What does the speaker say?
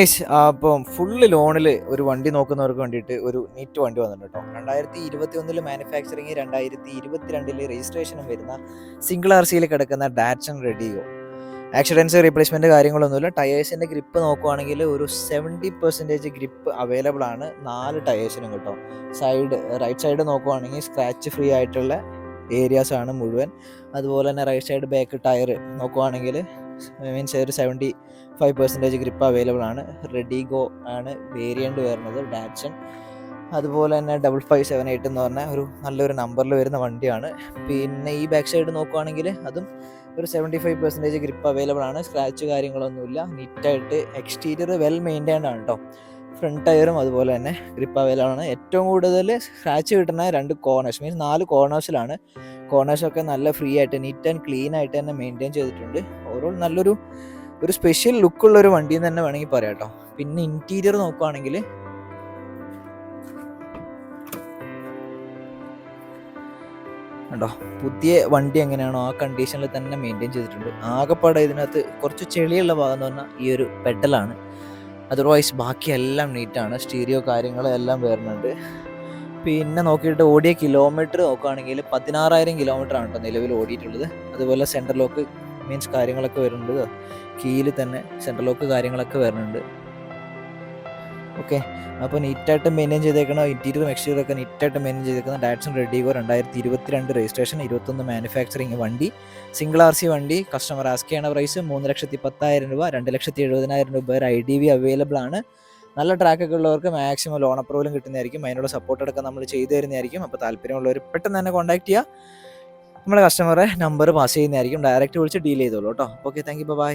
അപ്പം ഫുള്ള് ലോണിൽ ഒരു വണ്ടി നോക്കുന്നവർക്ക് വേണ്ടിയിട്ട് ഒരു നീറ്റ് വണ്ടി വന്നിട്ടുണ്ട് കേട്ടോ രണ്ടായിരത്തി ഇരുപത്തി ഒന്നിൽ മാനുഫാക്ചറിങ് രണ്ടായിരത്തി ഇരുപത്തിരണ്ടിൽ രജിസ്ട്രേഷനും വരുന്ന സിംഗിൾ ആർ സിയിൽ കിടക്കുന്ന ഡാറ്റ്സൺ റെഡിയോ ആക്സിഡൻസ് റീപ്ലേസ്മെന്റ് കാര്യങ്ങളൊന്നുമില്ല. ടയേഴ്സിന്റെ ഗ്രിപ്പ് നോക്കുവാണെങ്കിൽ ഒരു സെവന്റി പെർസെന്റേജ് ഗ്രിപ്പ് അവൈലബിൾ ആണ്. നാല് ടയേഴ്സിനും കേട്ടോ സൈഡ് റൈറ്റ് സൈഡ് നോക്കുവാണെങ്കിൽ സ്ക്രാച്ച് ഫ്രീ ആയിട്ടുള്ള ഏരിയാസ് ആണ് മുഴുവൻ. അതുപോലെ തന്നെ റൈറ്റ് സൈഡ് ബാക്ക് ടയർ നോക്കുവാണെങ്കിൽ മീൻസ് ഒരു seventy five percentage grip available ആണ്. റെഡിഗോ ആണ് വേരിയന്റ് വരുന്നത് ഡാറ്റ്സൺ അതുപോലെ തന്നെ ഡബിൾ ഫൈവ് സെവൻ എയ്റ്റ് എന്ന് പറഞ്ഞ ഒരു നല്ലൊരു നമ്പറിൽ വരുന്ന വണ്ടിയാണ്. പിന്നെ ഈ ബാക്ക് സൈഡ് നോക്കുവാണെങ്കിൽ അതും ഒരു seventy five percentage grip available ആണ്. സ്ക്രാച്ച് കാര്യങ്ങളൊന്നുമില്ല. നീറ്റായിട്ട് എക്സ്റ്റീരിയർ വെൽ മെയിന്റൈൻഡ് ആണ് കേട്ടോ ഫ്രണ്ട് ടയറും അതുപോലെ തന്നെ ഗ്രിപ്പ് അവൈലബിൾ ആണ് ഏറ്റവും കൂടുതൽ സ്ക്രാച്ച് കിട്ടുന്ന രണ്ട് കോർണേഴ്സ് മീൻസ് നാല് കോർണേഴ്സിലാണ് കോർണേഴ്സൊക്കെ നല്ല ഫ്രീ ആയിട്ട് നീറ്റ് ആൻഡ് ക്ലീൻ ആയിട്ട് തന്നെ മെയിന്റെയിൻ ചെയ്തിട്ടുണ്ട്. ഓവറോൾ നല്ലൊരു ഒരു സ്പെഷ്യൽ ലുക്കുള്ള ഒരു വണ്ടി എന്ന് തന്നെ വേണമെങ്കിൽ പറയാം കേട്ടോ. പിന്നെ ഇന്റീരിയർ നോക്കുവാണെങ്കിൽ കണ്ടോ പുതിയ വണ്ടി എങ്ങനെയാണോ ആ കണ്ടീഷനിൽ തന്നെ മെയിന്റെയിൻ ചെയ്തിട്ടുണ്ട്. ആകെപ്പാടെ ഇതിനകത്ത് കുറച്ച് ചെളിയുള്ള ഭാഗം എന്ന് പറഞ്ഞാൽ ഈ ഒരു പെഡലാണ്. അതർവൈസ് ബാക്കിയെല്ലാം നീറ്റാണ് സ്റ്റീരിയോ കാര്യങ്ങൾ എല്ലാം വരുന്നുണ്ട്. പിന്നെ നോക്കിയിട്ട് ഓടിയ കിലോമീറ്റർ നോക്കുകയാണെങ്കിൽ പതിനാറായിരം കിലോമീറ്റർ ആണ് കേട്ടോ നിലവിൽ ഓടിയിട്ടുള്ളത്. അതുപോലെ സെൻട്രൽ ലോക്ക് മീൻസ് കാര്യങ്ങളൊക്കെ വരുന്നുണ്ട്. കീയിൽ തന്നെ സെൻട്രൽ ലോക്ക് കാര്യങ്ങളൊക്കെ വരുന്നുണ്ട്. ഓക്കെ. അപ്പോൾ നീറ്റായിട്ട് മെയിന്റെയിൻ ചെയ്തേക്കണം ഇന്റീരിയറും എക്സ്റ്റീരിയറും ഒക്കെ നീറ്റായിട്ട് മെയിന്റെയിൻ ചെയ്തേക്കുന്ന ഡാറ്റ്സൺ റെഡിഗോ രണ്ടായിരത്തി ഇരുപത്തിരണ്ട് രജിസ്ട്രേഷൻ ഇരുപത്തൊന്ന് മാനുഫാക്ചറിങ് വണ്ടി സിംഗിൾ ആർ സി വണ്ടി കസ്റ്റമർ ആസ്ക് ചെയ്യണ പ്രൈസ് മൂന്ന് ലക്ഷത്തി പത്തായിരം രൂപ രണ്ട് ലക്ഷത്തി എഴുപതിനായിരം രൂപ വരെ ഐ ഡി വി അവൈലബിൾ ആണ്. നല്ല ട്രാക്കൊക്കെ ഉള്ളവർക്ക് മാക്സിമം ലോൺ അപ്രൂവലും കിട്ടുന്നതായിരിക്കും. അതിനുള്ള സപ്പോർട്ട് അടക്കം നമ്മൾ ചെയ്തു തരുന്നതായിരിക്കും. അപ്പോൾ താല്പര്യമുള്ളവർ പെട്ടെന്ന് തന്നെ കോൺടാക്ട് ചെയ്യുക നമ്മുടെ കസ്റ്റമറെ നമ്പർ പാസ് ചെയ്യുന്നതായിരിക്കും. ഡയറക്റ്റ് വിളിച്ച് ഡീൽ ചെയ്തോളൂ കേട്ടോ. Okay thank you by